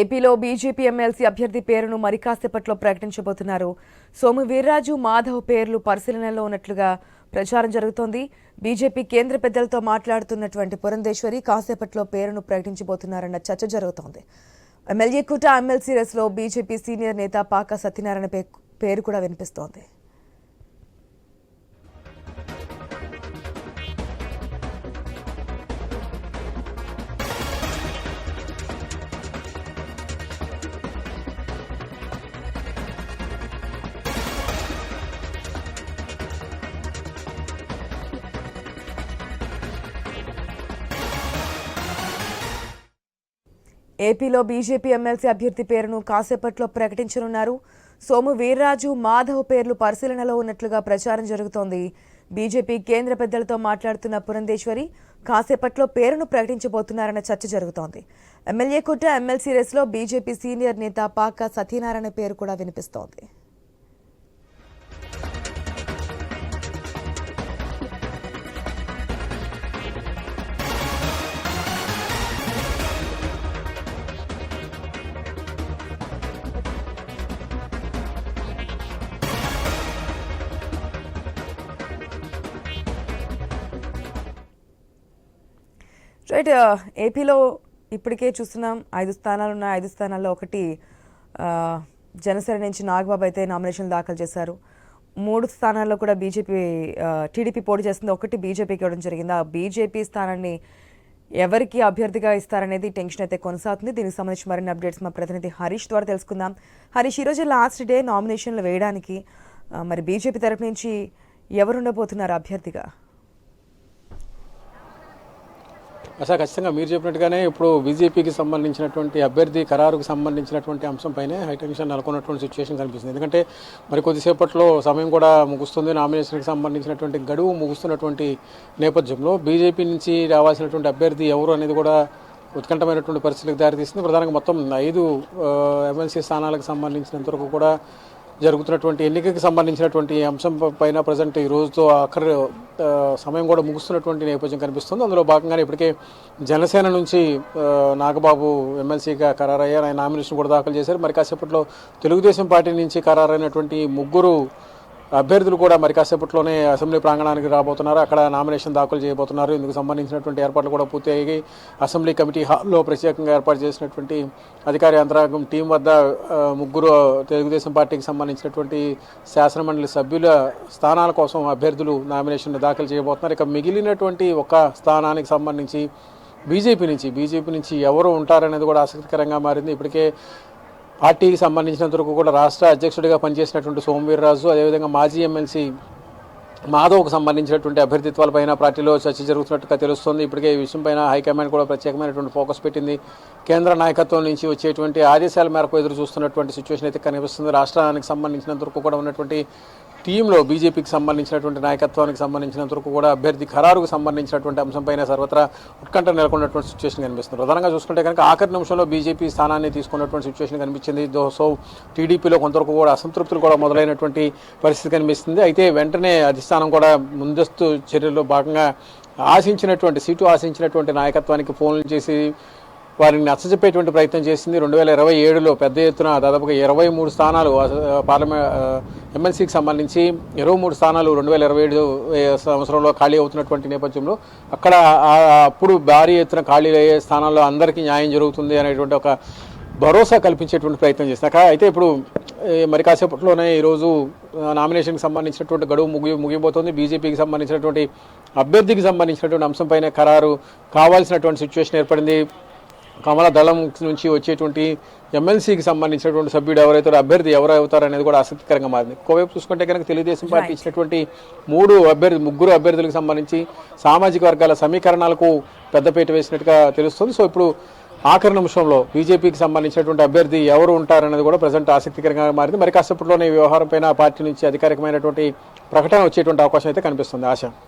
ఏపీలో BJP MLC అభ్యర్థి పేరును మరి కాసేపట్లో ప్రకటించబోతున్నారు. సోము వీర్రాజు మాధవ్ పేర్లు పరిశీలనలో ఉన్నట్లుగా ప్రచారం జరుగుతోంది. బీజేపీ కేంద్ర పెద్దలతో మాట్లాడుతున్నటువంటి పురంధేశ్వరి కాసేపట్లో పేరును ప్రకటించబోతున్నారన్న చర్చ జరుగుతోంది. ఎమ్మెల్యే కుట ఎమ్మెల్సీ రేసులో బీజేపీ సీనియర్ నేత పాక సత్యనారాయణ పేరు కూడా వినిపిస్తోంది. ఏపీలో బీజేపీ ఎమ్మెల్సీ అభ్యర్థి పేరును కాసేపట్లో ప్రకటించనున్నారు. సోము వీర్రాజు మాధవ్ పేర్లు పరిశీలనలో ఉన్నట్లుగా ప్రచారం జరుగుతోంది. బీజేపీ కేంద్ర పెద్దలతో మాట్లాడుతున్న పురంధేశ్వరి కాసేపట్లో పేరును ప్రకటించబోతున్నారన్న చర్చ జరుగుతోంది. ఎమ్మెల్యే కుట్ర ఎమ్మెల్సీ రేసులో బీజేపీ సీనియర్ నేత పాక సత్యనారాయణ పేరు కూడా వినిపిస్తోంది. రైట్ ఏపీలో uh, ఇప్పటికే చూస్తున్నాం. ఐదు స్థానాలు ఉన్నాయి ఐదు స్థానాల్లో ఒకటి జనసేన నుంచి నాగబాబు అయితే నామినేషన్ దాఖలు చేశారు. మూడు స్థానాల్లో కూడా బీజేపీ టీడీపీ పోటీ చేస్తుంది. ఒకటి బీజేపీకి ఇవ్వడం జరిగింది? ఆ బీజేపీ స్థానాన్ని ఎవరికి అభ్యర్థిగా ఇస్తారనేది టెన్షన్ అయితే కొనసాగుతుంది. దీనికి సంబంధించి మరిన్ని అప్డేట్స్ మా ప్రతినిధి హరీష్ ద్వారా తెలుసుకుందాం. హరీష్ ఈరోజు లాస్ట్ డే నామినేషన్లు వేయడానికి మరి బీజేపీ తరపు నుంచి ఎవరు ఉండబోతున్నారు అభ్యర్థిగా? అసలు ఖచ్చితంగా మీరు చెప్పినట్టుగానే ఇప్పుడు బీజేపీకి సంబంధించినటువంటి అభ్యర్థి ఖరారుకు సంబంధించినటువంటి అంశంపైనే హైటెన్షన్ నెలకొన్నటువంటి సిచ్యువేషన్ కనిపిస్తుంది. ఎందుకంటే మరి కొద్దిసేపట్లో సమయం కూడా ముగుస్తుంది. నామినేషన్కి సంబంధించినటువంటి గడువు ముగుస్తున్నటువంటి నేపథ్యంలో బీజేపీ నుంచి రావాల్సినటువంటి అభ్యర్థి ఎవరు అనేది కూడా ఉత్కంఠమైనటువంటి పరిస్థితులకు దారితీస్తుంది. ప్రధానంగా మొత్తం ఐదు ఎమ్మెల్సీ స్థానాలకు సంబంధించినంత వరకు కూడా జరుగుతున్నటువంటి ఎన్నికకి సంబంధించినటువంటి అంశం పైన ప్రజెంట్ ఈ రోజుతో ఆఖరి సమయం కూడా ముగుస్తున్నటువంటి నేపథ్యం కనిపిస్తుంది. అందులో భాగంగానే ఇప్పటికే జనసేన నుంచి నాగబాబు ఎమ్మెల్సీగా ఖరారయ్యారు. ఆయన నామినేషన్ కూడా దాఖలు చేశారు. మరి కాసేపట్లో తెలుగుదేశం పార్టీ నుంచి ఖరారైనటువంటి ముగ్గురు అభ్యర్థులు కూడా మరి కాసేపట్లోనే అసెంబ్లీ ప్రాంగణానికి రాబోతున్నారు. అక్కడ నామినేషన్ దాఖలు చేయబోతున్నారు. ఇందుకు సంబంధించినటువంటి ఏర్పాట్లు కూడా పూర్తి అయ్యాయి అసెంబ్లీ కమిటీ హాల్లో ప్రత్యేకంగా ఏర్పాటు చేసినటువంటి అధికార యంత్రాంగం టీం వద్ద ముగ్గురు తెలుగుదేశం పార్టీకి సంబంధించినటువంటి శాసనమండలి సభ్యుల స్థానాల కోసం అభ్యర్థులు నామినేషన్ దాఖలు చేయబోతున్నారు. ఇక మిగిలినటువంటి ఒక స్థానానికి సంబంధించి బీజేపీ నుంచి బీజేపీ నుంచి ఎవరు ఉంటారనేది కూడా ఆసక్తికరంగా మారింది. ఇప్పటికే పార్టీకి సంబంధించినంత వరకు కూడా రాష్ట్ర అధ్యక్షుడిగా పనిచేసినటువంటి సోమవీర్రాజు అదేవిధంగా మాజీ ఎమ్మెల్సీ మాధవ్కు సంబంధించినటువంటి అభ్యర్థిత్వాలపైన పార్టీలో చర్చ జరుగుతున్నట్టుగా తెలుస్తోంది. ఇప్పటికే ఈ విషయంపైన హైకమాండ్ కూడా ప్రత్యేకమైనటువంటి ఫోకస్ పెట్టింది. కేంద్ర నాయకత్వం నుంచి వచ్చేటువంటి ఆదేశాల మేరకు ఎదురు చూస్తున్నటువంటి సిచ్యువేషన్ అయితే కనిపిస్తుంది. రాష్ట్రానికి సంబంధించినంత వరకు కూడా ఉన్నటువంటి టీంలో బీజేపీకి సంబంధించినటువంటి నాయకత్వానికి సంబంధించినంత వరకు కూడా అభ్యర్థి ఖరారుకు సంబంధించినటువంటి అంశంపైన సర్వత్రా ఉత్కంఠ నెలకొన్నటువంటి సిచ్యువేషన్ కనిపిస్తుంది. ప్రధానంగా చూసుకుంటే కనుక ఆఖరి నిమిషంలో బీజేపీ స్థానాన్ని తీసుకున్నటువంటి సిచ్యువేషన్ కనిపించింది. సో టీడీపీలో కొంతవరకు కూడా అసంతృప్తులు కూడా మొదలైనటువంటి పరిస్థితి కనిపిస్తుంది. అయితే వెంటనే అధిష్టానం కూడా ముందస్తు చర్యల్లో భాగంగా ఆశించినటువంటి సీటు ఆశించినటువంటి నాయకత్వానికి ఫోన్లు చేసి వారిని నచ్చజెప్పేటువంటి ప్రయత్నం చేసింది. రెండు వేల ఇరవై ఏడులో పెద్ద ఎత్తున దాదాపుగా ఇరవై మూడు స్థానాలు పార్లమెంట్ ఎమ్మెల్సీకి సంబంధించి ఇరవై మూడు స్థానాలు రెండు వేల ఇరవై ఏడు సంవత్సరంలో ఖాళీ అవుతున్నటువంటి నేపథ్యంలో అక్కడ అప్పుడు భారీ ఎత్తున ఖాళీ అయ్యే స్థానాల్లో అందరికీ న్యాయం జరుగుతుంది అనేటువంటి ఒక భరోసా కల్పించేటువంటి ప్రయత్నం చేసినాక అయితే ఇప్పుడు మరి కాసేపట్లోనే ఈరోజు నామినేషన్కి సంబంధించినటువంటి గడువు ముగి ముగిపోతుంది బీజేపీకి సంబంధించినటువంటి అభ్యర్థికి సంబంధించినటువంటి అంశంపైన ఖరారు కావాల్సినటువంటి సిచ్యువేషన్ ఏర్పడింది. కమల దళం నుంచి వచ్చేటువంటి ఎమ్మెల్సీకి సంబంధించినటువంటి సభ్యుడు ఎవరైతే అభ్యర్థి ఎవరు అవుతారు అనేది కూడా ఆసక్తికరంగా మారింది. ఒకవైపు చూసుకుంటే కనుక తెలుగుదేశం పార్టీ ఇచ్చినటువంటి మూడు అభ్యర్థి ముగ్గురు అభ్యర్థులకు సంబంధించి సామాజిక వర్గాల సమీకరణాలకు పెద్దపీట వేసినట్టుగా తెలుస్తుంది. సో ఇప్పుడు ఆఖరి నిమిషంలో బీజేపీకి సంబంధించినటువంటి అభ్యర్థి ఎవరు ఉంటారనేది కూడా ప్రజెంట్ ఆసక్తికరంగా మారింది. మరి కాసేపట్లోనే ఈ వ్యవహారం పైన పార్టీ నుంచి అధికారికమైనటువంటి ప్రకటన వచ్చేటువంటి అవకాశం అయితే కనిపిస్తుంది. ఆశ.